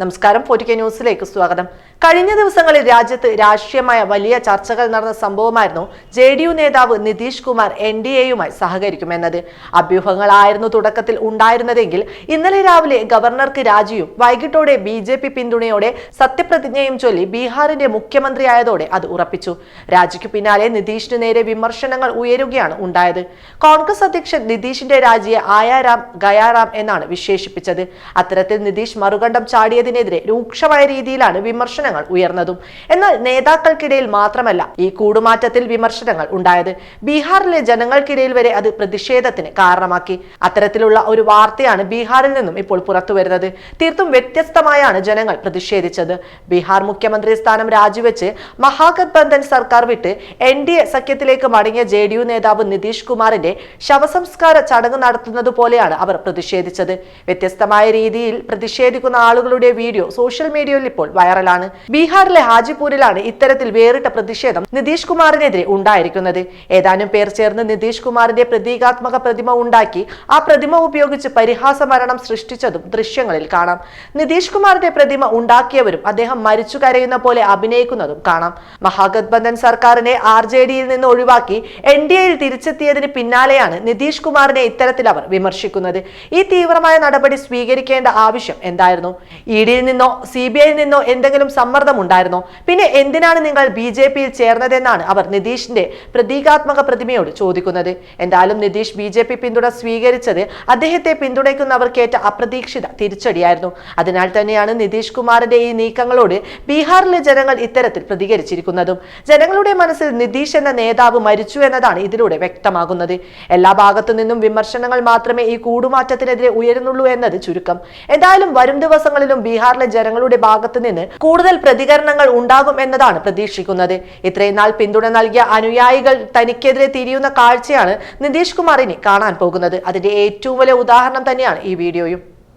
നമസ്കാരം. ഫോർട്ടിക്കെ ന്യൂസിലേക്ക് സ്വാഗതം. കഴിഞ്ഞ ദിവസങ്ങളിൽ രാജ്യത്ത് രാഷ്ട്രീയമായ വലിയ ചർച്ചകൾ നടന്ന സംഭവമായിരുന്നു ജെ ഡി യു നേതാവ് നിതീഷ് കുമാർ എൻ ഡി എയുമായി സഹകരിക്കുമെന്നത്. അഭ്യൂഹങ്ങളായിരുന്നു തുടക്കത്തിൽ ഉണ്ടായിരുന്നതെങ്കിൽ ഇന്നലെ രാവിലെ ഗവർണർക്ക് രാജിയും വൈകിട്ടോടെ ബി ജെ പി പിന്തുണയോടെ സത്യപ്രതിജ്ഞയും ചൊല്ലി ബീഹാറിന്റെ മുഖ്യമന്ത്രിയായതോടെ അത് ഉറപ്പിച്ചു. രാജിക്കു പിന്നാലെ നിതീഷിനു നേരെ വിമർശനങ്ങൾ ഉയരുകയാണ് ഉണ്ടായത്. കോൺഗ്രസ് അധ്യക്ഷൻ നിതീഷിന്റെ രാജിയെ ആയാറാം ഗയാറാം എന്നാണ് വിശേഷിപ്പിച്ചത്. അത്തരത്തിൽ നിതീഷ് മറുകണ്ഠം ചാടിയതിനെതിരെ രൂക്ഷമായ രീതിയിലാണ് വിമർശനങ്ങൾ ഉയർന്നതും. എന്നാൽ നേതാക്കൾക്കിടയിൽ മാത്രമല്ല ഈ കൂടുമാറ്റത്തിൽ വിമർശനങ്ങൾ ഉണ്ടായത്. ബീഹാറിലെ ജനങ്ങൾക്കിടയിൽ വരെ അത് പ്രതിഷേധത്തിന് കാരണമാക്കി. അത്തരത്തിലുള്ള ഒരു വാർത്തയാണ് ബീഹാറിൽ നിന്നും ഇപ്പോൾ പുറത്തുവരുന്നത് തീർത്തും വ്യത്യസ്തമായാണ് ജനങ്ങൾ പ്രതിഷേധിച്ചത്. ബീഹാർ മുഖ്യമന്ത്രി സ്ഥാനം രാജിവെച്ച് മഹാഗത്ബന്ധൻ സർക്കാർ വിട്ട് എൻ ഡി എ സഖ്യത്തിലേക്ക് മടങ്ങിയ ജെ ഡി യു നേതാവ് നിതീഷ് കുമാറിന്റെ ശവസംസ്കാര ചടങ്ങ് നടത്തുന്നത് പോലെയാണ് അവർ പ്രതിഷേധിച്ചത്. വ്യത്യസ്തമായ രീതിയിൽ പ്രതിഷേധിക്കുന്ന ആളുകളുടെ വീഡിയോ സോഷ്യൽ മീഡിയയിൽ ഇപ്പോൾ വൈറലാണ് ബീഹാറിലെ ഹാജിപൂരിലാണ് ഇത്തരത്തിൽ വേറിട്ട പ്രതിഷേധം നിതീഷ് കുമാറിനെതിരെ ഉണ്ടായിരിക്കുന്നത്. ഏതാനും പേർ ചേർന്ന് നിതീഷ് കുമാറിന്റെ പ്രതീകാത്മക പ്രതിമ ഉണ്ടാക്കി ആ പ്രതിമ ഉപയോഗിച്ച് പരിഹാസ മരണം സൃഷ്ടിച്ചതും ദൃശ്യങ്ങളിൽ കാണാം. നിതീഷ് കുമാറിന്റെ പ്രതിമ ഉണ്ടാക്കിയവരും അദ്ദേഹം മരിച്ചു കരയുന്ന പോലെ അഭിനയിക്കുന്നതും കാണാം. മഹാഗത്ബന്ധൻ സർക്കാരിനെ ആർ ജെ ഡിയിൽ നിന്ന് ഒഴിവാക്കി എൻ ഡി എയിൽ തിരിച്ചെത്തിയതിന് പിന്നാലെയാണ് നിതീഷ് കുമാറിനെ ഇത്തരത്തിൽ അവർ വിമർശിക്കുന്നത്. ഈ തീവ്രമായ നടപടി സ്വീകരിക്കേണ്ട ആവശ്യം എന്തായിരുന്നു? ഇ ഡിയിൽ നിന്നോ സി ബി ഐയിൽ നിന്നോ എന്തെങ്കിലും സമ്മർദ്ദം ഉണ്ടായിരുന്നോ പിന്നെ എന്തിനാണ് നിങ്ങൾ ബി ജെ പിയിൽ ചേർന്നതെന്നാണ് അവർ നിതീഷിന്റെ പ്രതീകാത്മക പ്രതിമയോട് ചോദിക്കുന്നത്. എന്തായാലും നിതീഷ് ബി ജെ പി പിന്തുണ സ്വീകരിച്ചത് അദ്ദേഹത്തെ പിന്തുണയ്ക്കുന്നവർക്കേറ്റ അപ്രതീക്ഷിത തിരിച്ചടിയായിരുന്നു. അതിനാൽ തന്നെയാണ് നിതീഷ് കുമാറിന്റെ ഈ നീക്കങ്ങളോട് ബീഹാറിലെ ജനങ്ങൾ ഇത്തരത്തിൽ പ്രതികരിച്ചിരിക്കുന്നതും. ജനങ്ങളുടെ മനസ്സിൽ നിതീഷ് എന്ന നേതാവ് മരിച്ചു എന്നതാണ് ഇതിലൂടെ വ്യക്തമാകുന്നത്. എല്ലാ ഭാഗത്തു നിന്നും വിമർശനങ്ങൾ മാത്രമേ ഈ കൂടുമാറ്റത്തിനെതിരെ ഉയരുന്നുള്ളൂ എന്നത് ചുരുക്കം. എന്തായാലും വരും ദിവസങ്ങളിലും ബീഹാറിലെ ജനങ്ങളുടെ ഭാഗത്തു നിന്ന് കൂടുതൽ പ്രതികരണങ്ങൾ ഉണ്ടാകും എന്നതാണ് പ്രതീക്ഷിക്കുന്നത്. ഇത്രയും നാൾ പിന്തുണ നൽകിയ അനുയായികൾ തനിക്കെതിരെ തിരിയുന്ന കാഴ്ചയാണ് നിതീഷ് കുമാറിനെ കാണാൻ പോകുന്നത്. അതിന്റെ ഏറ്റവും വലിയ ഉദാഹരണം തന്നെയാണ് ഈ വീഡിയോയും.